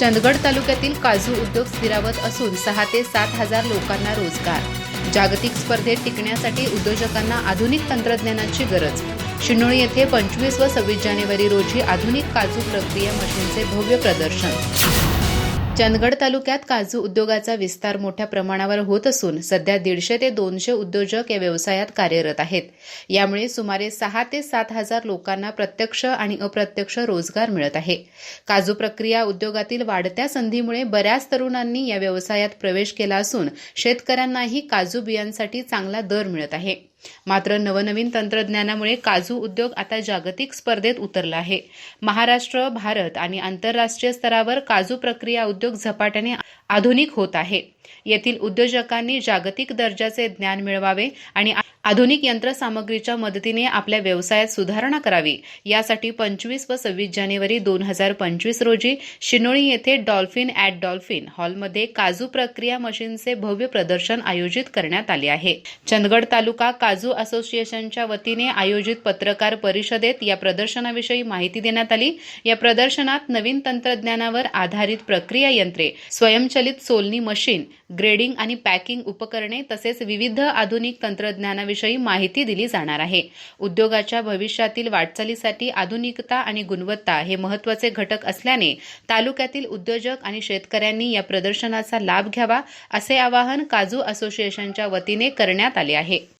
चंदगड तालुक्यातील काजू उद्योग स्थिरावत असून सहा ते सात हजार लोकांना रोजगार. जागतिक स्पर्धेत टिकण्यासाठी उद्योजकांना आधुनिक तंत्रज्ञानाची गरज. शिनोळी येथे पंचवीस व सव्वीस जानेवारी रोजी आधुनिक काजू प्रक्रिया मशीनचे भव्य प्रदर्शन. चंदगड तालुक्यात काजू उद्योगाचा विस्तार मोठ्या प्रमाणावर होत असून सध्या दीडशे ते दोनशे उद्योजक या व्यवसायात कार्यरत आहेत. यामुळे सुमारे सहा ते सात हजार लोकांना प्रत्यक्ष आणि अप्रत्यक्ष रोजगार मिळत आहे. काजू प्रक्रिया उद्योगातील वाढत्या संधीमुळे बऱ्याच तरुणांनी या व्यवसायात प्रवेश केला असून शेतकऱ्यांनाही काजू बियांसाठी चांगला दर मिळत आहे. मात्र नवनवीन तंत्रज्ञानामुळे काजू उद्योग आता जागतिक स्पर्धेत उतरला आहे. महाराष्ट्र भारत आणि आंतरराष्ट्रीय स्तरावर काजू प्रक्रिया उद्योग झपाट्याने आधुनिक होत आहे. येथील उद्योजकांनी जागतिक दर्जाचे ज्ञान मिळवावे आणि आधुनिक यंत्रसामग्रीच्या मदतीने आपल्या व्यवसायात सुधारणा करावी. यासाठी पंचवीस व सव्वीस जानेवारी दोन हजार पंचवीस रोजी शिनोळी येथे डॉल्फिन ॲट डॉल्फिन हॉलमध्ये काजू प्रक्रिया मशीनचे भव्य प्रदर्शन आयोजित करण्यात आले आहे. चंदगड तालुका काजू असोसिएशनच्या वतीने आयोजित पत्रकार परिषदेत या प्रदर्शनाविषयी माहिती देण्यात आली. या प्रदर्शनात नवीन तंत्रज्ञानावर आधारित प्रक्रिया यंत्रे स्वयंचलित सोलणी मशीन ग्रेडिंग आणि पॅकिंग उपकरणे तसेच विविध आधुनिक तंत्रज्ञानाविषयी माहिती दिली जाणार आहे. उद्योगाच्या भविष्यातील वाटचालीसाठी आधुनिकता आणि गुणवत्ता हे महत्त्वाचे घटक असल्याने तालुक्यातील उद्योजक आणि शेतकऱ्यांनी या प्रदर्शनाचा लाभ घ्यावा असे आवाहन काजू असोसिएशनच्या वतीने करण्यात आले आहे.